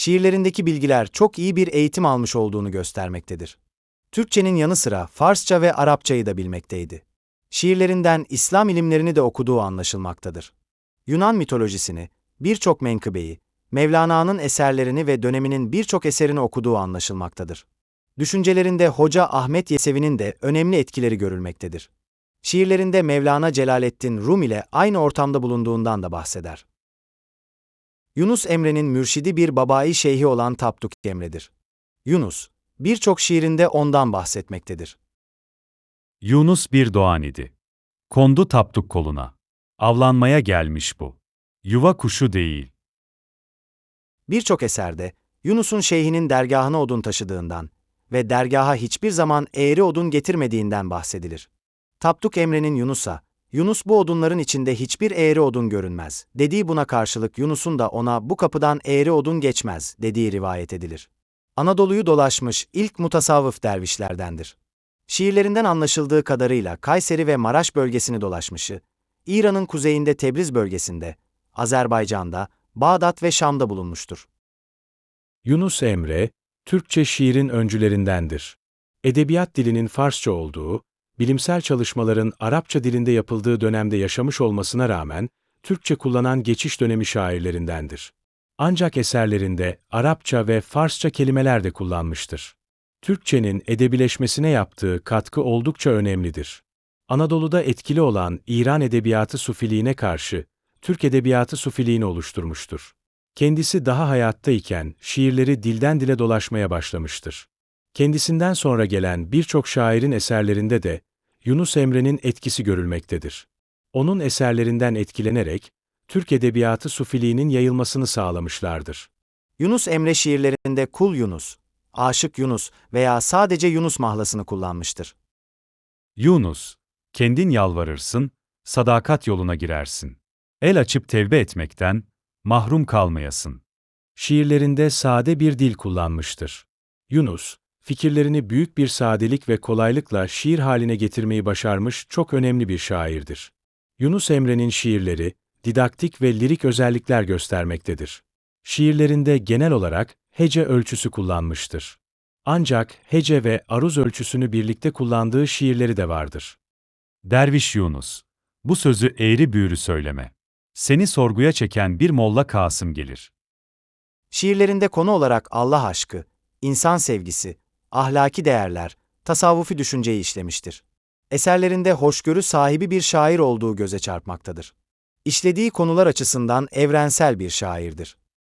Şiirlerindeki bilgiler çok iyi bir eğitim almış olduğunu göstermektedir. Türkçenin yanı sıra Farsça ve Arapçayı da bilmekteydi. Şiirlerinden İslam ilimlerini de okuduğu anlaşılmaktadır. Yunan mitolojisini, birçok menkıbeyi, Mevlana'nın eserlerini ve döneminin birçok eserini okuduğu anlaşılmaktadır. Düşüncelerinde Hoca Ahmet Yesevi'nin de önemli etkileri görülmektedir. Şiirlerinde Mevlana Celaleddin Rum ile aynı ortamda bulunduğundan da bahseder. Yunus Emre'nin mürşidi bir babai şeyhi olan Tapduk Emre'dir. Yunus, birçok şiirinde ondan bahsetmektedir. Yunus bir doğan idi. Kondu taptuk koluna. Avlanmaya gelmiş bu. Yuva kuşu değil. Birçok eserde Yunus'un şeyhinin dergahına odun taşıdığından ve dergaha hiçbir zaman eğri odun getirmediğinden bahsedilir. Tapduk Emre'nin Yunus'a, Yunus bu odunların içinde hiçbir eğri odun görünmez, dediği buna karşılık Yunus'un da ona bu kapıdan eğri odun geçmez, dediği rivayet edilir. Anadolu'yu dolaşmış ilk mutasavvıf dervişlerdendir. Şiirlerinden anlaşıldığı kadarıyla Kayseri ve Maraş bölgesini dolaşmışı, İran'ın kuzeyinde Tebriz bölgesinde, Azerbaycan'da, Bağdat ve Şam'da bulunmuştur. Yunus Emre, Türkçe şiirin öncülerindendir. Edebiyat dilinin Farsça olduğu, bilimsel çalışmaların Arapça dilinde yapıldığı dönemde yaşamış olmasına rağmen, Türkçe kullanan geçiş dönemi şairlerindendir. Ancak eserlerinde Arapça ve Farsça kelimeler de kullanmıştır. Türkçenin edebileşmesine yaptığı katkı oldukça önemlidir. Anadolu'da etkili olan İran edebiyatı sufiliğine karşı, Türk edebiyatı sufiliğini oluşturmuştur. Kendisi daha hayattayken şiirleri dilden dile dolaşmaya başlamıştır. Kendisinden sonra gelen birçok şairin eserlerinde de Yunus Emre'nin etkisi görülmektedir. Onun eserlerinden etkilenerek Türk edebiyatı sufiliğinin yayılmasını sağlamışlardır. Yunus Emre şiirlerinde Kul Yunus, Aşık Yunus veya sadece Yunus mahlasını kullanmıştır. Yunus, kendin yalvarırsın, sadakat yoluna girersin. El açıp tevbe etmekten, mahrum kalmayasın. Şiirlerinde sade bir dil kullanmıştır. Yunus, fikirlerini büyük bir sadelik ve kolaylıkla şiir haline getirmeyi başarmış çok önemli bir şairdir. Yunus Emre'nin şiirleri, didaktik ve lirik özellikler göstermektedir. Şiirlerinde genel olarak hece ölçüsü kullanmıştır. Ancak hece ve aruz ölçüsünü birlikte kullandığı şiirleri de vardır. Derviş Yunus, bu sözü eğri büğrü söyleme. Seni sorguya çeken bir Molla Kasım gelir. Şiirlerinde konu olarak Allah aşkı, insan sevgisi, ahlaki değerler, tasavvufi düşünceyi işlemiştir. Eserlerinde hoşgörü sahibi bir şair olduğu göze çarpmaktadır. İşlediği konular açısından evrensel bir şairdir.